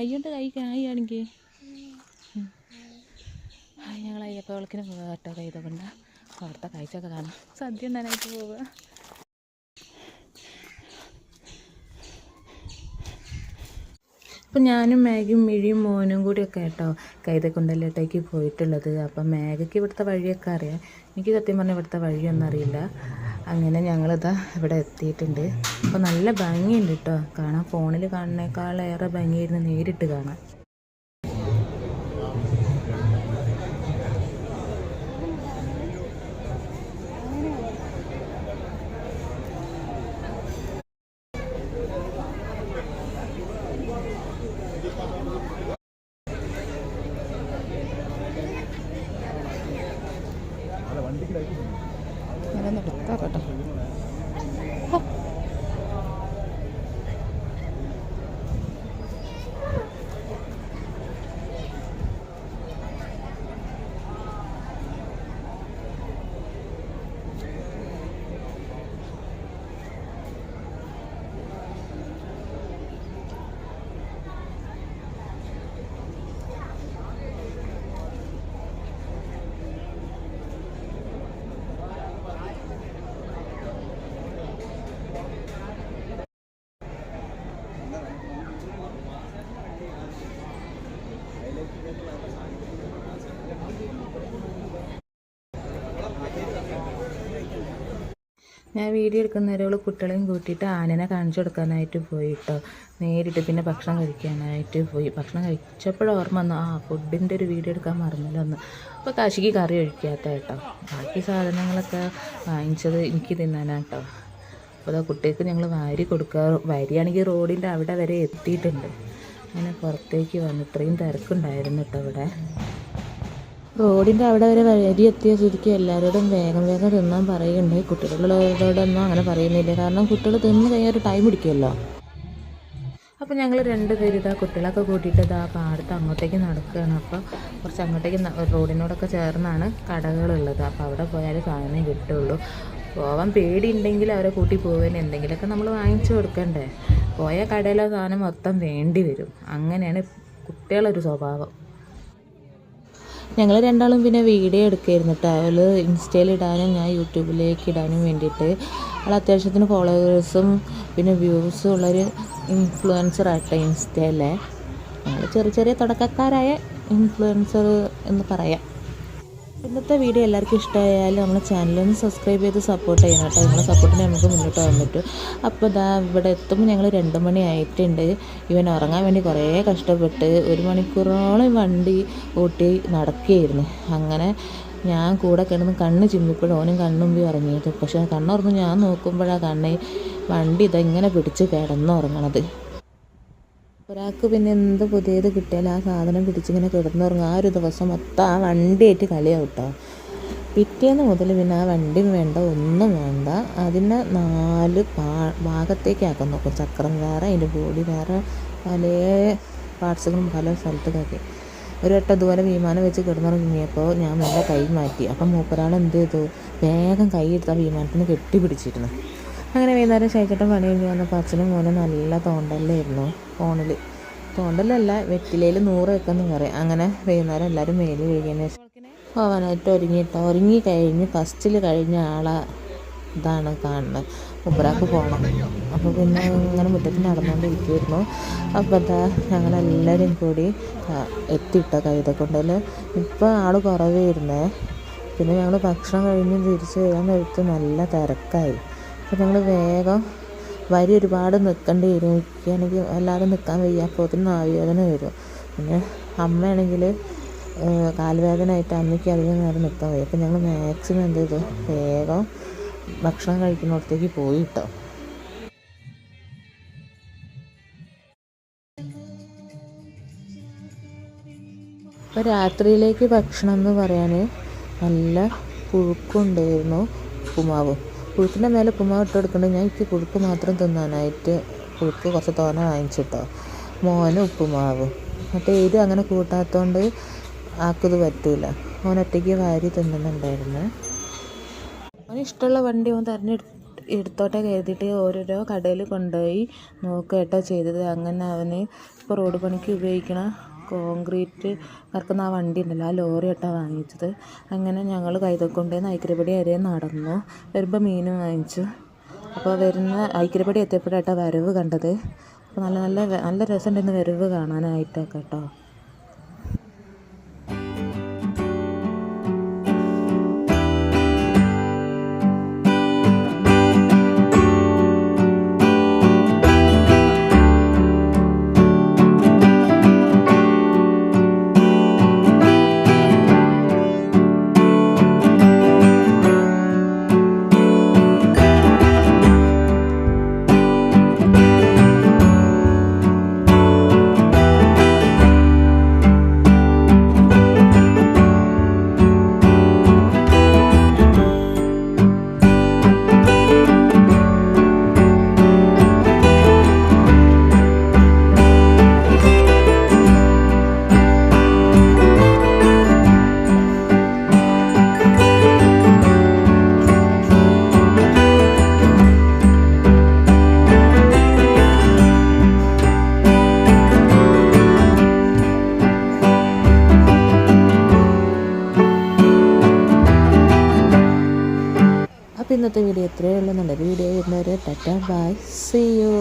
കൈകൊണ്ട് കൈ കായാണെങ്കിൽ ഞങ്ങൾ അയ്യപ്പ വിളക്കിന് പോകാം കേട്ടോ. കൈ കൊണ്ട്. അവിടുത്തെ കാഴ്ചയൊക്കെ കാണാം. സദ്യ ഉണ്ടാനായിട്ട് പോവുക അപ്പം ഞാനും മാഗിയും മിഴിയും മോനും കൂടിയൊക്കെ കേട്ടോ കൈതക്കൊണ്ടല്ലേട്ടേക്ക് പോയിട്ടുള്ളത്. അപ്പം മാഗയ്ക്ക് ഇവിടുത്തെ വഴിയൊക്കെ അറിയാം. എനിക്ക് സത്യം പറഞ്ഞാൽ ഇവിടുത്തെ വഴിയൊന്നും അറിയില്ല. അങ്ങനെ ഞങ്ങളിതാ ഇവിടെ എത്തിയിട്ടുണ്ട്. അപ്പോൾ നല്ല ഭംഗിയുണ്ട് കേട്ടോ കാണാൻ ഫോണിൽ കാണുന്നേക്കാളേറെ ഭംഗിയായിരുന്നു നേരിട്ട് കാണാൻ. ഞാൻ വീഡിയോ എടുക്കുന്ന നേരം കുട്ടികളെയും കൂട്ടിയിട്ട് ആനനെ കാണിച്ചു കൊടുക്കാനായിട്ട് പോയി കേട്ടോ നേരിട്ട് പിന്നെ ഭക്ഷണം കഴിക്കാനായിട്ട് പോയി. ഭക്ഷണം കഴിച്ചപ്പോഴും ഓർമ്മ വന്നു ആ ഫുഡിന്റെ ഒരു വീഡിയോ എടുക്കാൻ മറന്നല്ലോ ഒന്ന് അപ്പോൾ കാശിക്ക് കറി ഒഴിക്കാത്ത കേട്ടോ. ബാക്കി സാധനങ്ങളൊക്കെ വാങ്ങിച്ചത് എനിക്ക് തിന്നാനാണ് കേട്ടോ. അപ്പോൾ അതാ കുട്ടികൾക്ക് ഞങ്ങൾ വാരി കൊടുക്കുക വാരിയാണെങ്കിൽ റോഡിന്റെ അവിടെ വരെ എത്തിയിട്ടുണ്ട്. അങ്ങനെ പുറത്തേക്ക് വന്നു ഇത്രയും തിരക്കുണ്ടായിരുന്നു കേട്ടോ ഇവിടെ. റോഡിന്റെ അവിടെ വരെ വഴി എത്തിയ സ്ഥിതിക്ക് എല്ലാവരോടും വേഗം വേഗം തിന്നാൻ പറയുന്നുണ്ട്. കുട്ടികളോടൊന്നും അങ്ങനെ പറയുന്നില്ല. കാരണം കുട്ടികൾ തിന്നു കഴിഞ്ഞാൽ ഒരു ടൈം പിടിക്കുമല്ലോ അപ്പോൾ ഞങ്ങൾ രണ്ട് പേര് ഇതാ കുട്ടികളൊക്കെ കൂട്ടിയിട്ട് ഇതാ പാടത്ത് അങ്ങോട്ടേക്ക് നടക്കുകയാണ് അപ്പോൾ കുറച്ച് അങ്ങോട്ടേക്ക് റോഡിനോടൊക്കെ ചേർന്നാണ് കടകളുള്ളത്. അപ്പോൾ അവിടെ പോയാൽ സാധനം കിട്ടുള്ളൂ. പോവാൻ പേടിയുണ്ടെങ്കിൽ അവരെ കൂട്ടി പോകാൻ എന്തെങ്കിലുമൊക്കെ നമ്മൾ വാങ്ങിച്ചു കൊടുക്കണ്ടേ? പോയ കടയിലെ സാധനം മൊത്തം വേണ്ടി വരും. അങ്ങനെയാണ് കുട്ടികളൊരു സ്വഭാവം. ഞങ്ങൾ രണ്ടാളും പിന്നെ വീഡിയോ എടുക്കുകയായിരുന്നു കേട്ടോ ഇൻസ്റ്റയിൽ ഇടാനും ഞാൻ യൂട്യൂബിലേക്ക് ഇടാനും വേണ്ടിയിട്ട്. അവൾ അത്യാവശ്യത്തിന് ഫോളോവേഴ്സും പിന്നെ വ്യൂസും ഉള്ളൊരു ഇൻഫ്ലുവൻസർ ആട്ടോ ഇൻസ്റ്റയിലെ. ഞങ്ങൾ ചെറിയ ചെറിയ തുടക്കക്കാരായ ഇൻഫ്ലുവൻസർ എന്ന് പറയാം. ഇന്നത്തെ വീഡിയോ എല്ലാവർക്കും ഇഷ്ടമായാലും നമ്മുടെ ചാനലൊന്ന് സബ്സ്ക്രൈബ് ചെയ്ത് സപ്പോർട്ട് ചെയ്യണം കേട്ടോ. നിങ്ങളുടെ സപ്പോർട്ടിന് നമുക്ക് മുന്നോട്ട് പോകാൻ പറ്റും. അപ്പോൾ ഇതാ ഇവിടെ എത്തുമ്പോൾ ഞങ്ങൾ രണ്ട് മണി ആയിട്ടുണ്ട്. ഇവൻ ഉറങ്ങാൻ വേണ്ടി കുറേ കഷ്ടപ്പെട്ട് ഒരു മണിക്കൂറോളം വണ്ടി ഓട്ടി നടക്കുകയായിരുന്നു അങ്ങനെ ഞാൻ കൂടെ കിടന്ന് കണ്ണ് ചിമ്മിപ്പോഴും ഓനും കണ്ണുമ്പി ഉറങ്ങിയത്. പക്ഷേ കണ്ണുറന്ന് ഞാൻ നോക്കുമ്പോഴാണ് കണ്ണ് വണ്ടി ഇതെങ്ങനെ പിടിച്ച് കിടന്നുറങ്ങണത്. ഒരാൾക്ക് പിന്നെ എന്ത് പുതിയത് കിട്ടിയാലും ആ സാധനം പിടിച്ചിങ്ങനെ കിടന്നുറങ്ങും. ആ ഒരു ദിവസം മൊത്തം ആ വണ്ടിയായിട്ട് കളിയാവും കേട്ടോ പിറ്റേന്ന് മുതൽ പിന്നെ ആ വണ്ടിയും വേണ്ട ഒന്നും വേണ്ട. അതിനെ നാല് പാ ഭാഗത്തേക്കാക്കാൻ നോക്കും ചക്രം വേറെ അതിന്റെ ബോഡി വേറെ പല പാർട്സുകളും പല സ്ഥലത്തേക്കാക്കി. ഒരു വട്ടം ഇതുപോലെ വിമാനം വെച്ച് കിടന്നുറങ്ങിയപ്പോൾ ഞാൻ നല്ല കൈ മാറ്റി. അപ്പം മൂപ്പരാൾ എന്ത് ചെയ്തു? വേഗം കൈ എടുത്താൽ വിമാനത്തിന് കെട്ടിപ്പിടിച്ചിരുന്നു. അങ്ങനെ വൈകുന്നേരം ശൈച്ചട്ടൻ പണി കഴിഞ്ഞ് വന്നപ്പോൾ അച്ഛനും മോനും നല്ല തോണ്ടല്ലായിരുന്നു ഫോണിൽ തോണ്ടലല്ല വെറ്റിലയിൽ നൂറ് വെക്കെന്ന് പറയും. അങ്ങനെ വൈകുന്നേരം എല്ലാവരും മേൽ കഴുകിയതിന് ശേഷം പോവാനായിട്ട് ഒരുങ്ങിയിട്ട്. ഒരുങ്ങി കഴിഞ്ഞ് ഫസ്റ്റിൽ കഴിഞ്ഞ ആളെ ഇതാണ് കാണുന്നത്. ഉബ്രാക്ക് പോകണം അപ്പോൾ പിന്നെ ഇങ്ങനെ മുറ്റത്ത് നടന്നുകൊണ്ടിരിക്കുമായിരുന്നു അപ്പോൾ എന്താ ഞങ്ങളെല്ലാവരും കൂടി എത്തിയിട്ട കൈതക്കൊണ്ടൽ ഇപ്പോൾ ആൾ കുറവായിരുന്നേ. പിന്നെ ഞങ്ങൾ ഭക്ഷണം കഴിഞ്ഞ് തിരിച്ച് വരാൻ നേരത്ത് നല്ല തിരക്കായി. അപ്പോൾ ഞങ്ങൾ വേഗം വരി ഒരുപാട് നിൽക്കേണ്ടി വരും. എനിക്കാണെങ്കിൽ അല്ലാതെ നിൽക്കാൻ വയ്യ. അപ്പോഴത്തേനും നാവിവേദന വരും. പിന്നെ അമ്മയാണെങ്കിൽ കാൽവേദന ആയിട്ട് അമ്മയ്ക്ക് അധികം നേരം നിൽക്കാൻ വയ്യ. അപ്പോൾ ഞങ്ങൾ മാക്സിമം എന്ത് ചെയ്തു? വേഗം ഭക്ഷണം കഴിക്കുന്നിടത്തേക്ക് പോയി കേട്ടോ അപ്പോൾ രാത്രിയിലേക്ക് ഭക്ഷണം എന്ന് പറയാൻ നല്ല പുഴുക്കുണ്ടായിരുന്നു. ഉപ്പുമാവും. പുഴുക്കിന്റെ മേലെ ഉപ്പുമാവ് ഇട്ട് കൊടുക്കുന്നുണ്ട് ഞാൻ എനിക്ക് പുഴുക്ക് മാത്രം തിന്നാനായിട്ട് പുഴുക്ക് കുറച്ച് തോന വാങ്ങിച്ചിട്ടോ. മോന് ഉപ്പുമാവ്. മറ്റേ എരി അങ്ങനെ കൂട്ടാത്തതുകൊണ്ട് ആക്കത് പറ്റൂല. മോൻ ഒറ്റയ്ക്ക് വാരി തിന്നുന്നുണ്ടായിരുന്നു. അവന് ഇഷ്ടമുള്ള വണ്ടി അവൻ തിരഞ്ഞെടുത്ത് എടുത്തോട്ടെ കരുതിയിട്ട് ഓരോരോ കടയിൽ കൊണ്ടുപോയി നോക്കുക ചെയ്തത്. അങ്ങനെ അവന് ഇപ്പോൾ റോഡ് പണിക്ക് ഉപയോഗിക്കണ കോൺക്രീറ്റ് കറക്കുന്ന ആ വണ്ടി ഉണ്ടല്ലോ ആ ലോറി കേട്ടോ വാങ്ങിച്ചത്. അങ്ങനെ ഞങ്ങൾ കൈതക്കൊണ്ടേ ഐക്കരപ്പടി വരെ നടന്നു. വരുമ്പോൾ മീനും വാങ്ങിച്ചു. അപ്പോൾ വരുന്ന ഐക്കരപ്പടി എത്തിയപ്പോഴാട്ടോ വരവ് കണ്ടത്. അപ്പോൾ നല്ല നല്ല നല്ല രസമുണ്ടായിരുന്നു വരവ് കാണാനായിട്ടൊക്കെ കേട്ടോ ഇന്നത്തെ വീഡിയോ ഇത്രയേ ഉള്ളൂ. നല്ലൊരു വീഡിയോ വരുന്നവരെ ടാറ്റ ബൈ സി യു